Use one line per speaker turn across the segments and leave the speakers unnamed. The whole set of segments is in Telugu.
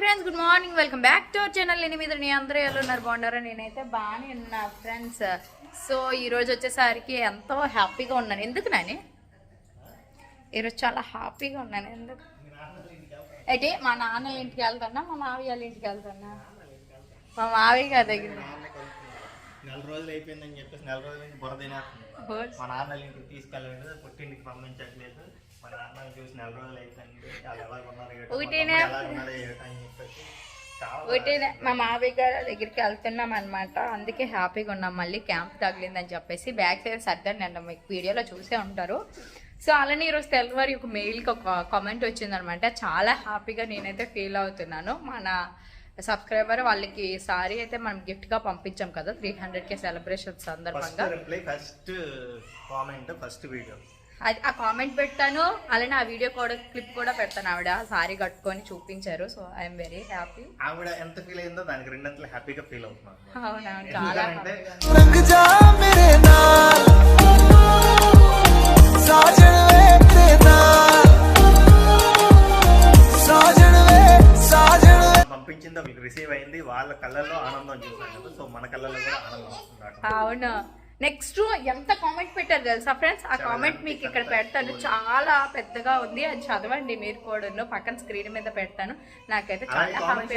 Friends good morning welcome back to our channel నేను మీద నీ అందరూ ఎలా ఉన్నారు? బాగున్నారా? నేనైతే బాగానే ఉన్నా ఫ్రెండ్స్ సో ఈరోజు వచ్చేసరికి ఎంతో హ్యాపీగా ఉన్నాను. ఎందుకు నాని? ఈరోజు చాలా హ్యాపీగా ఉన్నాను. ఎందుకు? అయితే మా నాన్న ఇంటికి వెళ్తున్నా మా మావయ్య వాళ్ళ ఇంటికి వెళ్తున్నా మా మావయ్య గారి దగ్గర.
నెల రోజులు అయిపోయిందని చెప్పేసి నెల రోజుల నుంచి బుర్ర తినేస్తుంది మా నాన్న ఇంటికి తీసుకెళ్ళలేదు పుట్టింటికి పంపించట్లేదు. మా నాన్న చూసి నెల రోజులు అయిపోయింది. వాళ్ళు ఎలా ఉన్నారు ఏంటో, మా
ఒకటేనా? మావయ్య గారి దగ్గరికి వెళ్తున్నాం అనమాట అందుకే హ్యాపీగా ఉన్నాం. మళ్ళీ క్యాంప్ తగిలిందని చెప్పేసి బ్యాక్ సైడ్ సర్దాను నేను మీకు వీడియోలో చూసే ఉంటారు. సో అలానే ఈరోజు తెల్లవారి ఒక మెయిల్కి ఒక కామెంట్ వచ్చిందనమాట చాలా హ్యాపీగా నేనైతే ఫీల్ అవుతున్నాను. మన సబ్స్క్రైబర్ వాళ్ళకి సారీ అయితే మనం గిఫ్ట్గా పంపించాం కదా త్రీ హండ్రెడ్కే సెలబ్రేషన్
ఫస్ట్
సందర్భంగా.
Reply first comment first video
అది ఆ కామెంట్ పెడతాను అలానే ఆ వీడియో కూడా క్లిప్ కూడా పెడతాను ఆవిడ. సారీ కట్టుకొని చూపించారు సో ఐఎమ్ వెరీ హ్యాపీ
ఆవిడ ఎంత ఫీల్ అయిందో దానికి రెండంతలు హ్యాపీగా ఫీల్ అవుతున్నాను
అవునవును చాలా హ్యాపీగా
వాళ్ళ కళ్ళల్లో ఆనందం కదా సో మన కళ్ళల్లో కూడా ఆనందం వస్తుంది
అవును. నెక్స్ట్ ఎంత కామెంట్ పెట్టారు తెలుసా ఫ్రెండ్స్ ఆ కామెంట్ మీకు ఇక్కడ పెడతాను. చాలా పెద్దగా ఉంది. అది చదవండి మీరు కూడా పక్కన స్క్రీన్ మీద పెడతాను. నాకైతే చాలా హ్యాపీ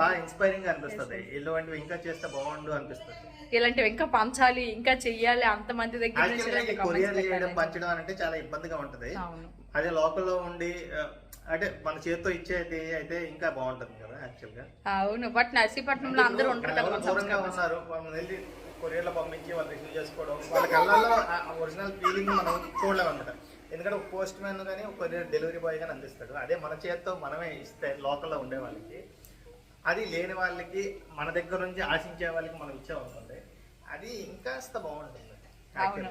బాగా ఇన్స్పైరింగ్ అనిపిస్తుంది. ఇలాంటివి ఇంకా చేస్తే బాగుండు అనిపిస్తుంది.
ఇలాంటివి ఇంకా పంచాలి ఇంకా చెయ్యాలి అంత మంది దగ్గర నుంచి.
పంచడం అంటే చాలా ఇబ్బందిగా ఉంటది. అదే లోకల్లో ఉండి అంటే మన చేతితో ఇచ్చేది అయితే ఇంకా బాగుంటుంది కదా యాక్చువల్గా.
అవును బట్ నర్సీపట్నంలో అందరూ ఉంటారు కదా
దూరంగా. ఉన్నారు మనం వెళ్ళి కొరియర్లో పంపించి వాళ్ళు రిసీవ్ చేసుకోవడం వాళ్ళ కళ్ళల్లో ఒరిజినల్ ఫీలింగ్ మనం చూడలేము అనమాట ఎందుకంటే ఒక పోస్ట్ మ్యాన్ కానీ ఒక కొరియర్ డెలివరీ బాయ్ కానీ అందిస్తాడు. అదే మన చేతితో మనమే ఇస్తే లోకల్లో ఉండే వాళ్ళకి అది లేని వాళ్ళకి మన దగ్గర నుంచి ఆశించే వాళ్ళకి మనం ఇచ్చామనుకోండి అది ఇంకాస్త బాగుంటుంది.
అవును.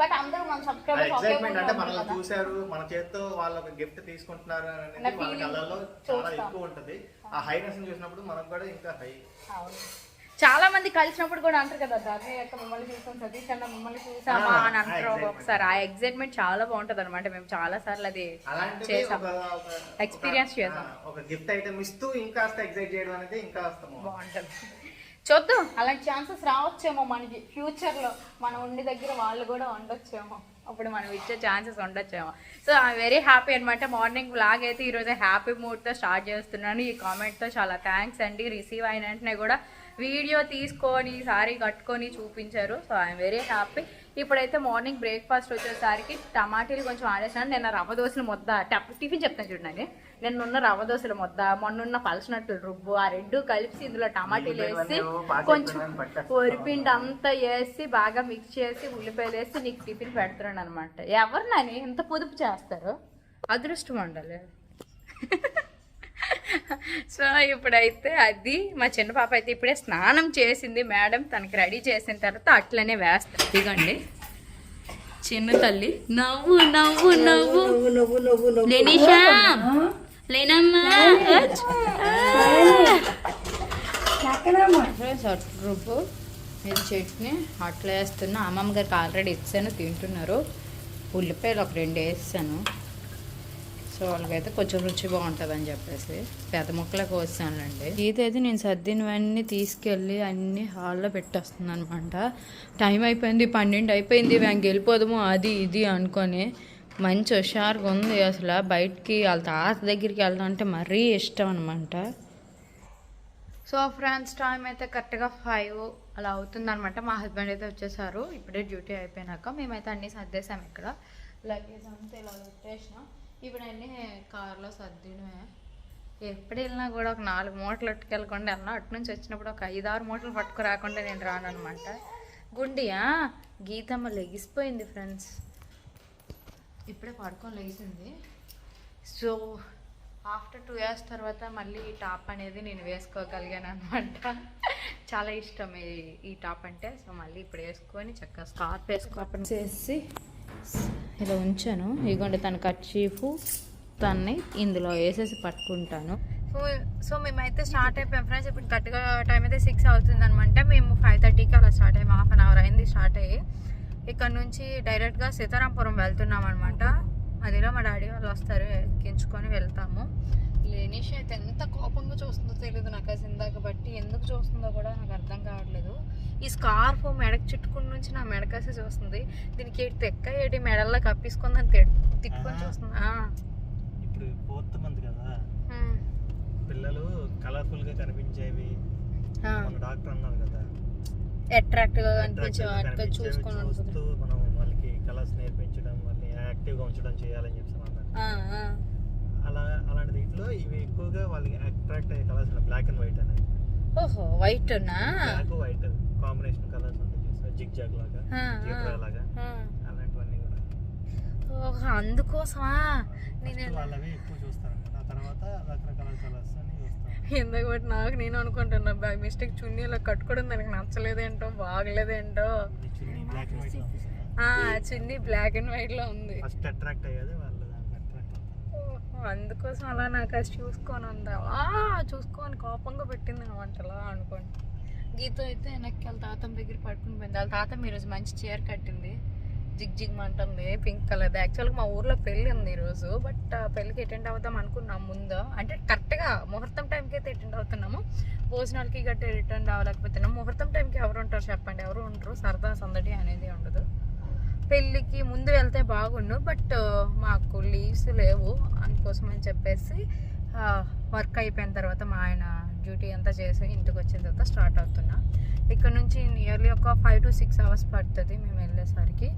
బట్ అందరూ మన సబ్స్క్రైబర్స్
ఎక్సైట్మెంట్ అంటే మనల్ని. చూశారు మన చేత్తో వాళ్ళ గిఫ్ట్ తీసుకుంటున్నారు అనేది వాళ్ళ కళ్ళల్లో చాలా. ఎక్కువ ఉంటది ఆ హైనెస్ చూసినప్పుడు మనకు కూడా ఇంకా హై.
చాలా మంది కలిసినప్పుడు కూడా అంటారు కదా ధర్ని యొక్క మిమ్మల్ని చూసాం సతీష్ అన్న మిమ్మల్ని చూసామా అని అంటారు. ఒకసారి ఆ ఎగ్జైట్మెంట్ చాలా బాగుంటది అనమాట మేము చాలా సార్లు అది చేసాం
ఒక-
చేసాం.
ఒక గిఫ్ట్ ఐటమ్ ఇస్తూ ఇంకాస్త ఎగ్జైట్ చేయడం అనేది బాగుంది.
బాగుంటది చూద్దాం. అలాంటి ఛాన్సెస్ రావచ్చేమో మనకి ఫ్యూచర్లో. మనం ఉండి దగ్గర వాళ్ళు కూడా ఉండొచ్చేమో. అప్పుడు మనం ఇచ్చే ఛాన్సెస్ ఉండొచ్చేమో. సో ఐ వెరీ హ్యాపీ అనమాట మార్నింగ్ బ్లాగ్ అయితే ఈరోజు హ్యాపీ మూడ్తో స్టార్ట్ చేస్తున్నాను. ఈ కామెంట్తో చాలా థ్యాంక్స్ అండి. రిసీవ్ అయిన వెంటనే కూడా వీడియో తీసుకొని సారీ కట్టుకొని చూపించారు. సో ఐఎమ్ వెరీ హ్యాపీ ఇప్పుడైతే మార్నింగ్ బ్రేక్ఫాస్ట్ వచ్చేసరికి టమాటీలు కొంచెం ఆడేసాను నిన్న రవ్వ దోశలు ముద్ద టిఫిన్ చెప్తాను చూడండి. నిన్నున్న రవ్వ దోశల ముద్ద మొన్నున్న పలసనట్లు రుబ్బు ఆ రెండు కలిసి ఇందులో టమాటీలు వేసి కొంచెం వరిపిండి అంతా వేసి బాగా మిక్స్ చేసి ఉల్లిపాయలు వేసి నీకు టిఫిన్ పెడుతున్నాను అనమాట ఎవరు నాని? ఇంత పొదుపు చేస్తారు? అదృష్టం ఉండాలి. సో ఇప్పుడైతే అది మా చిన్న పాప అయితే ఇప్పుడే స్నానం చేసింది. మేడం తనకి రెడీ చేసిన తర్వాత అట్లనే వేస్తాను ఇదిగోండి. చిన్న తల్లి. నవ్వు నవ్వు నవ్వు. లేనిషా! లేనమ్మా రుబ్బు ఇది చట్నీ అట్లా వేస్తున్నా అమ్మమ్మ గారికి ఆల్రెడీ ఇచ్చాను తింటున్నారు. ఉల్లిపాయలు ఒక రెండు వేసాను. సో వాళ్ళకైతే కొంచెం రుచి బాగుంటుంది అని చెప్పేసి పెద్ద ముక్కలకు కోసానండి ఇదైతే నేను సర్దినవన్నీ తీసుకెళ్ళి అన్ని హాల్లో పెట్టేస్తున్నాను అనమాట టైం అయిపోయింది పన్నెండు అయిపోయింది మేము వెళ్ళిపోదాము అది ఇది అనుకొని మంచి హుషారుగా ఉంది అసలు. బయటికి వాళ్ళ తాత దగ్గరికి వెళ్ళాలంటే మరీ ఇష్టం అనమాట సో ఫ్రెండ్స్ టైం అయితే కరెక్ట్గా ఫైవ్ అలా అవుతుంది అనమాట మా హస్బెండ్ అయితే వచ్చేసారు. ఇప్పుడే డ్యూటీ అయిపోయినాక మేమైతే అన్నీ సర్దేశాం ఇక్కడ. లగేజ్ అంతా ఇలా పెట్టేసినాం. ఇప్పుడు అన్నీ కార్లో సర్దినమే. ఎప్పుడు వెళ్ళినా కూడా ఒక నాలుగు మూటలు పట్టుకెళ్ళకుండా వెళ్ళినా అటు నుంచి వచ్చినప్పుడు ఒక ఐదు ఆరు మూటలు పట్టుకు రాకుండా నేను రాను అనమాట గుండియా? గీతమ్మ లెగిసిపోయింది ఫ్రెండ్స్ ఇప్పుడే పడుకొని లేచింది. సో ఆఫ్టర్ టూ ఇయర్స్ తర్వాత మళ్ళీ ఈ టాప్ అనేది నేను వేసుకోగలిగాను అనమాట చాలా ఇష్టం ఈ ఈ టాప్ అంటే. సో మళ్ళీ ఇప్పుడు వేసుకొని చక్కగా స్కార్ప్ వేసుకోపని చేసి ఇలా ఉంచాను. ఇదిగోండి తన కర్చీఫ్ తన్ని ఇందులో వేసేసి పట్టుకుంటాను. సో సో మేమైతే స్టార్ట్ అయిపోయాం ఫ్రెండ్స్. ఇప్పుడు కరెక్ట్గా టైం అయితే సిక్స్ అవుతుంది అనమాట మేము ఫైవ్ థర్టీకి అలా స్టార్ట్ అయ్యాము హాఫ్ అన్ అవర్ అయింది స్టార్ట్ అయ్యి. ఇక్కడ నుంచి డైరెక్ట్గా సీతారాంపురం వెళ్తున్నాం అనమాట అదిలో మా డాడీ వాళ్ళు వస్తారు ఎక్కించుకొని వెళ్తాము. లేనిష్ అయితే ఎంత కోపం తెలియదు నాకు అది ఇందాక బట్టి ఎందుకు చూస్తుందో కూడా నాకు అర్థం కావట్లేదు. ఈ స్కార్ఫ్ మెడకు చుట్టుకుని నుంచి నా మెడకాసే చూస్తుంది. దీనికి ఏటి తెక్క ఏటి మెడల్లో కప్పేసుకుందని తిట్- తిట్టుకొని. చూస్తుంది. ఆ.
ఇప్పుడు ఫోర్త్ మంత్ కదా. పిల్లలు కలర్ఫుల్గా కనిపించేవి డాక్టర్ అన్నారు కదా. అట్రాక్ట్గా
వాటితో
కనిపించేవి
చూసుకొని
చూస్తూ మనం వాళ్ళకి కలర్స్ నేర్పించడం వాళ్ళని యాక్టివ్గా ఉంచడం చేయాలని
ఆ.
అలా అలాంటి దీంట్లో ఇవి ఎక్కువగా వాళ్ళకి అట్రాక్ట్ అయ్యే కలర్స్ బ్లాక్ అండ్ వైట్ అనేది
ఓహో వైట్ నా?
బ్లాక్ వైట్ కాంబినేషన్ కలర్స్ ఉంటాయి జిగ్ జాగ్ లాగా. జీబ్రా లాగా. అలాంటివన్నీ కూడా.
ఓహో అందుకోసమా? నేను
వాళ్ళవి ఎక్కువ చూస్తారన్నమాట ఆ తర్వాత రకరకాల కలర్స్ అని
ఎందుకు బట్టి నాకు నేను అనుకుంటున్నా బై మిస్టేక్ చున్నీ ఇలా కట్టుకోవడం దానికి నచ్చలేదేంటో బాగలేదేంటో.
చున్నీ బ్లాక్ అండ్ వైట్లో
ఆ చున్నీ బ్లాక్ అండ్ వైట్లో ఉంది.
ఫస్ట్ అట్రాక్ట్ అయ్యేది
అందుకోసం అలా నాకు అది చూసుకొని ఉందా? చూసుకొని కోపంగా పెట్టింది వంటలా అనుకోండి. గీత అయితే వెనక్కి వాళ్ళ తాతం దగ్గర పట్టుకుని పోయింది. వాళ్ళ తాతం ఈరోజు మంచి చీర కట్టింది. జిగ్ జిగ్ అంటుంది పింక్ కలర్ యాక్చువల్గా మా ఊర్లో పెళ్ళి ఉంది ఈరోజు బట్ పెళ్ళికి అటెండ్ అవుదాం అనుకున్నాం ముందు. అంటే కరెక్ట్గా ముహూర్తం టైంకి అయితే అటెండ్ అవుతున్నాము. భోజనాలకి గట్టి రిటర్న్ అవ్వలేకపోతున్నాం ముహూర్తం టైంకి ఎవరు ఉంటారు చెప్పండి. ఎవరు ఉంటారు సరదా సందడి అనేది ఉండదు. పెళ్ళికి ముందు వెళ్తే బాగుండు బట్ మాకు లీవ్స్ లేవు అందుకోసం అని చెప్పేసి వర్క్ అయిపోయిన తర్వాత మా ఆయన డ్యూటీ అంతా చేసి ఇంటికి వచ్చిన తర్వాత స్టార్ట్ అవుతున్నా. ఇక్కడ నుంచి నియర్లీ ఒక ఫైవ్ టు సిక్స్ అవర్స్ పడుతుంది మేము వెళ్ళేసరికి.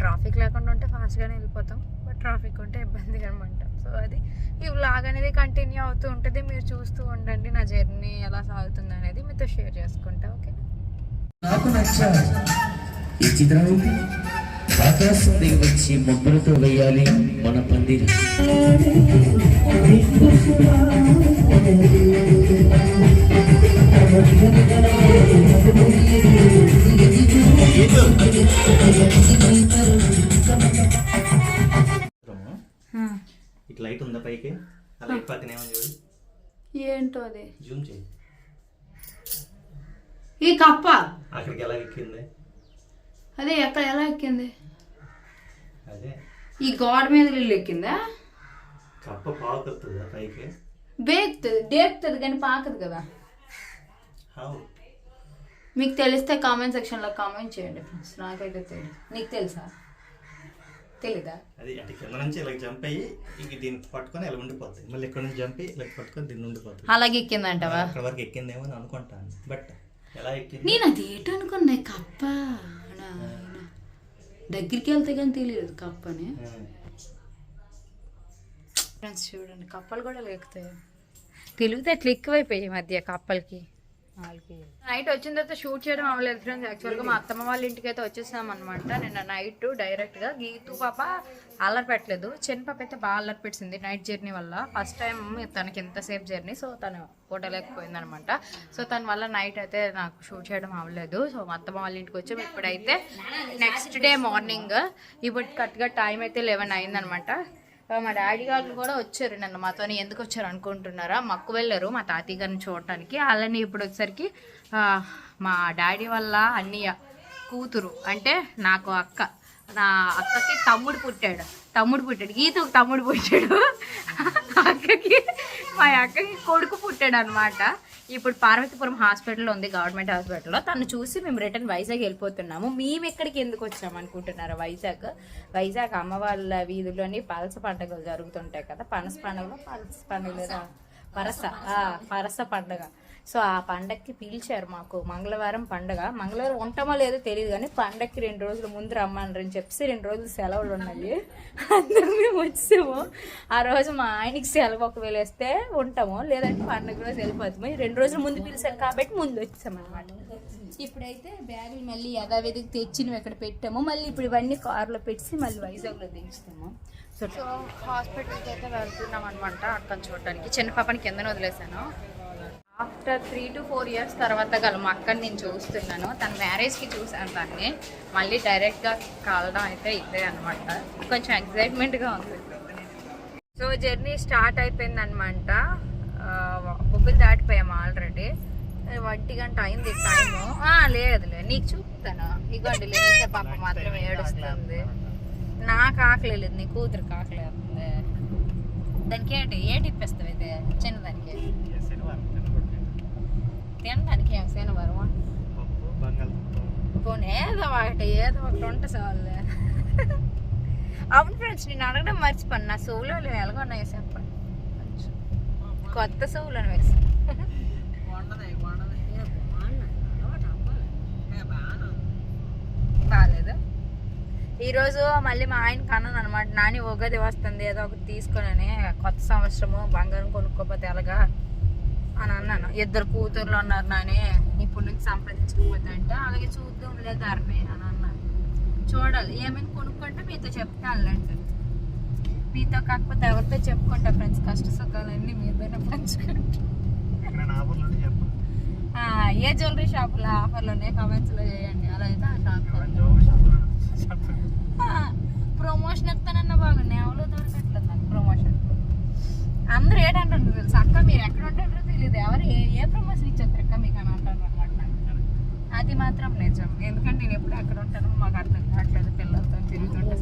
ట్రాఫిక్ లేకుండా ఉంటే ఫాస్ట్గానే వెళ్ళిపోతాం. బట్ ట్రాఫిక్ ఉంటే ఇబ్బంది అనమాట. సో అది ఈ వ్లాగ్ అనేది కంటిన్యూ అవుతూ ఉంటుంది. మీరు చూస్తూ ఉండండి. నా జర్నీ ఎలా సాగుతుంది అనేది మీతో షేర్ చేసుకుంటా ఓకే
ఈ చిత్రం ఆకాశం దిగి వచ్చి మొగ్గులతో వేయాలి మన పందిరి.
ఇట్లా లైట్ ఉందా పైకి? ఆ లైట్ పక్కన ఏమని చూడు.
ఏంటో అది?
జూమ్ చేయి.
ఈ కప్ప.
అక్కడికి ఎలా ఎక్కింది?
అదే ఎక్కడ ఎలా ఎక్కింది?
అదే.
ఈ గోడ మీద ఇల్లు ఎక్కిందా?
కప్ప పాకుతుందా పైకి?
బేక్తుంది డేక్తుంది కానీ పాకదు కదా. మీకు తెలిస్తే కామెంట్ సెక్షన్లో కామెంట్ చేయండి ఫ్రెండ్స్. నాకైతే తెలియదు నీకు తెలుసా? తెలీదా?
అది అటు కింద నుంచి ఇలా జంప్ అయ్యి ఇక దీన్ని పట్టుకొని ఇలా ఉండిపోతుంది మళ్ళీ ఇక్కడ నుంచి జంప్ అయ్యి ఇలా పట్టుకొని దీన్ని ఉండిపోతుంది
అలాగే ఎక్కిందంటావా?
అక్కడ వరకు ఎక్కిందేమో అని అనుకుంటాను. బట్ ఎలా ఎక్కింది?
నేను అది ఏంటనుకున్నా కప్ప నాయనా. దగ్గరికి వెళ్తే కానీ తెలియదు కప్పని. ఫ్రెండ్స్ చూడండి కప్పలు కూడా లేకుతాయి తెలివితేటలు ఎక్కువైపోయాయి ఈ మధ్య కప్పలకి. నైట్ వచ్చిన తర్వాత షూట్ చేయడం అవ్వలేదు ఫ్రెండ్స్. యాక్చువల్గా మా అత్తమ్మ వాళ్ళ ఇంటికి అయితే వచ్చేసాం అనమాట నిన్న నైట్ డైరెక్ట్గా గీతూ పాప అల్లరి పెట్టలేదు. చిన్న పాప అయితే బాగా అల్లరి పెట్టింది నైట్ జర్నీ వల్ల. ఫస్ట్ టైం తనకి ఎంతసేపు జర్నీ. సో తను కొట్టలేకపోయింది అనమాట సో తన వల్ల నైట్ అయితే నాకు షూట్ చేయడం అవ్వలేదు. సో మా అత్తమ్మ వాళ్ళ ఇంటికి వచ్చాం. ఇప్పుడైతే నెక్స్ట్ డే మార్నింగ్ ఇప్పుడు కరెక్ట్గా టైం అయితే లెవెన్ అయిందనమాట మా డాడీ గారు కూడా వచ్చారు నన్ను మాతోని. ఎందుకు వచ్చారు అనుకుంటున్నారా? మక్కు వెళ్ళారు మా తాతయ్య గారిని చూడటానికి. అలానే ఇప్పుడు వచ్చేసరికి మా డాడీ వల్ల అన్నయ్య కూతురు అంటే నాకు అక్క నా అక్కకి తమ్ముడు పుట్టాడు. తమ్ముడు పుట్టాడు. గీతకు తమ్ముడు పుట్టాడు. అక్కకి మా అక్కకి కొడుకు పుట్టాడు అనమాట ఇప్పుడు పార్వతీపురం హాస్పిటల్లో ఉంది గవర్నమెంట్ హాస్పిటల్లో. తను చూసి మేము రిటర్న్ వైజాగ్ వెళ్ళిపోతున్నాము. మేము ఎక్కడికి ఎందుకు వచ్చాము అనుకుంటున్నారు వైజాగ్? వైజాగ్ అమ్మ వాళ్ళ వీధిలోని పలస పండుగలు జరుగుతుంటాయి కదా. పనస పండుగలో పలస పండుగ లేదా? పరస ఆ, పరస పండుగ. సో ఆ పండక్కి పిలిచారు మాకు. మంగళవారం పండగ. మంగళవారం ఉంటామో లేదో తెలియదు కానీ పండక్కి రెండు రోజుల ముందు రమ్మన్నారు చెప్పి రెండు రోజులు సెలవులు ఉన్నాయి. అందరూ మేము వచ్చాము ఆ రోజు మా ఆయనకి సెలవు ఒకవేళ వేస్తే ఉంటాము. లేదంటే పండగ రోజు వెళ్ళిపోతాము. రెండు రోజుల ముందు పిలిచారు కాబట్టి ముందు వచ్చామన్నమాట అనమాట ఇప్పుడైతే బ్యాగులు మళ్ళీ యథావిధికి తెచ్చినవి ఎక్కడ పెట్టాము. మళ్ళీ ఇప్పుడు ఇవన్నీ కార్లో పెట్టి మళ్ళీ వైజాగ్లో దించుతాము. సో హాస్పిటల్కి అయితే వెళ్తున్నాం అనమాట అక్కని చూడడానికి. చిన్న పాపని కిందన వదిలేసాను after three to four years తర్వాత గల మా అక్కని నేను చూస్తున్నాను. తన మ్యారేజ్కి చూశాను తన్ని మళ్ళీ డైరెక్ట్గా కలడం అయితే ఇదే అనమాట కొంచెం ఎగ్జైట్మెంట్గా ఉంది. సో జర్నీ స్టార్ట్ అయిపోయింది అనమాట బొబ్బిలు దాటిపోయాము ఆల్రెడీ ఒంటి గంట అయింది టైము లేదులే నీకు చూపుతాను? ఇగోండి లేచే పాప మాత్రం ఏడుస్తుంది. నాకు ఆకలి లేదు నీ కూతురు అవుతుంది దానికి ఏంటి ఏ టిప్ ఇస్తావు అయితే చిన్నదానికి? తినడానికి ఏం శనివారం
పప్పు బంగాళదుంప.
పోనీ ఏదో ఒకటి ఏదో ఒకటి ఉంటుంది చాలు అవును ఫ్రెండ్స్ నేను అడగడం మర్చిపోను. నా సోలో ఎలాగొన్నాయో చెప్పండి. కొంచెం. కొత్త సోలను వేసి బాగాలేదు. ఈరోజు మళ్ళీ మా ఆయన కన్నాను అనమాట నాని ఉగాది వస్తుంది ఏదో ఒకటి తీసుకొని కొత్త సంవత్సరము బంగారం కొనుక్కోపోతే ఎలాగా? అని అన్నాను. ఇద్దరు కూతుర్లు ఉన్నారు నాని ఇప్పుడు నుంచి సంపాదించకపోతే అంటే అలాగే చూద్దాం లేదు అని అన్నాను. చూడాలి ఏమైనా కొనుక్కుంటే మీతో చెప్తానులేండి మీతో కాకపోతే ఎవరితో చెప్పుకుంటా ఫ్రెండ్స్? కష్ట సుఖాలన్నీ మీతోనే పంచుకుంటా. ఏ జ్యువెలరీ షాపులో ఆఫర్లోనే కమెంట్స్లో చేయండి. అలా అయితే ఆ షాప్ ప్రమోషన్ ఎత్తానన్న బాగున్నాయి ఎవరో దొరకట్లేదు నాకు ప్రమోషన్ అందరూ ఏంటంటారు తెలుసు? అక్క మీరు ఎక్కడ ఉంటారో తెలియదు ఎవరు ఏ ఏ ప్రమోషన్ ఇచ్చారు అక్క మీకు అని అంటారు అనమాట అది మాత్రం నిజం. ఎందుకంటే నేను ఎప్పుడు ఎక్కడ ఉంటానో మాకు అర్థం కావట్లేదు పిల్లలతో తిరుగుతుంటే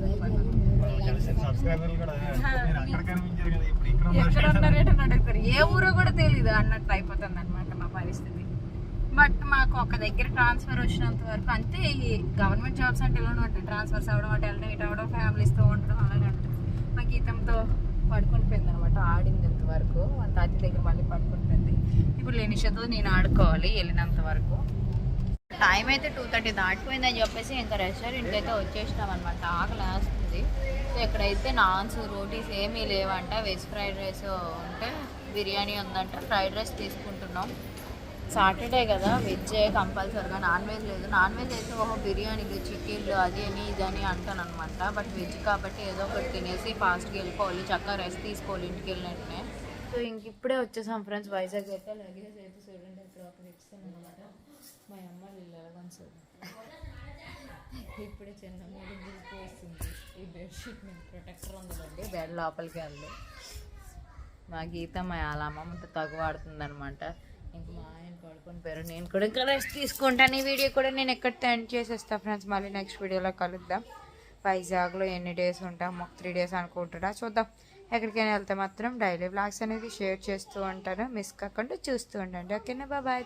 ఎక్కడ ఉన్నారేటని అడుగుతారు. ఏ ఊరో కూడా తెలియదు అన్నట్టు అయిపోతుంది అనమాట మా పరిస్థితి. బట్ మాకు ఒక దగ్గర ట్రాన్స్ఫర్ వచ్చినంత వరకు అంతే ఈ గవర్నమెంట్ జాబ్స్ అంటే ఇలా ఉంటాయి ట్రాన్స్ఫర్స్ అవ్వడం అటు వెళ్ళడం ఇటు అవ్వడం ఫ్యామిలీస్తో ఉండడం అలానే ఉంటుంది. మా గీతంతో పడుకొని పోయింది అనమాట ఆడింది ఇంతవరకు వాళ్ళ తాత దగ్గర మళ్ళీ పడుకొని పోయింది. ఇప్పుడు లేనిషతో నేను ఆడుకోవాలి వెళ్ళినంత వరకు. టైం అయితే టూ థర్టీ దాటిపోయిందని చెప్పేసి ఇంకా రెస్టారెంట్కి అయితే వచ్చేసినాం అనమాట ఆకలి వేస్తుంది. సో ఇక్కడైతే నాన్స్ రోటీస్ ఏమీ లేవంట వెజ్ ఫ్రైడ్ రైస్ ఉంటే బిర్యానీ ఉందంట ఫ్రైడ్ రైస్ తీసుకుంటున్నాం. సాటర్డే కదా వెజ్ కంపల్సరీగా నాన్ వెజ్ లేదు. నాన్ వెజ్ అయితే ఓహో బిర్యానీలు చికెన్లు అది అని ఇది అని అంటాను అనమాట బట్ వెజ్ కాబట్టి ఏదో ఒకటి తినేసి ఫాస్ట్గా వెళ్ళిపోవాలి. చక్కగా రెస్ట్ తీసుకోవాలి ఇంటికి వెళ్ళినట్టునే. సో ఇంక ఇప్పుడే వచ్చేసాం ఫ్రెండ్స్. వైజాగ్ అయితే లగేజ్ అయితే చూడండి ఇక్కడ అనమాట మా అమ్మ వీళ్ళు ఎలాగని చూడండి ఇప్పుడే చిన్న మూడు ఈ బెడ్షీట్ మీద ప్రొటెక్టర్ ఉందండి బెడ్ లోపలికి వెళ్ళి మా గీత మా అలా అమ్మమ్మతో తగువాడుతుంది అనమాట మా ఆయన పడుకొని పోయారు. నేను కూడా ఇంకా రెస్ట్ తీసుకుంటాను. ఈ వీడియో కూడా నేను ఎక్కడ ఎండ్ చేసేస్తాను ఫ్రెండ్స్ మళ్ళీ నెక్స్ట్ వీడియోలో కలుద్దాం. వైజాగ్లో ఎన్ని డేస్ ఉంటాం? ఒక త్రీ డేస్ అనుకుంటున్నా. చూద్దాం. ఎక్కడికైనా వెళ్తే మాత్రం డైలీ బ్లాగ్స్ అనేది షేర్ చేస్తూ ఉంటాను. మిస్ కాకుండా చూస్తూ ఉండండి. ఓకేనా బాబాయ్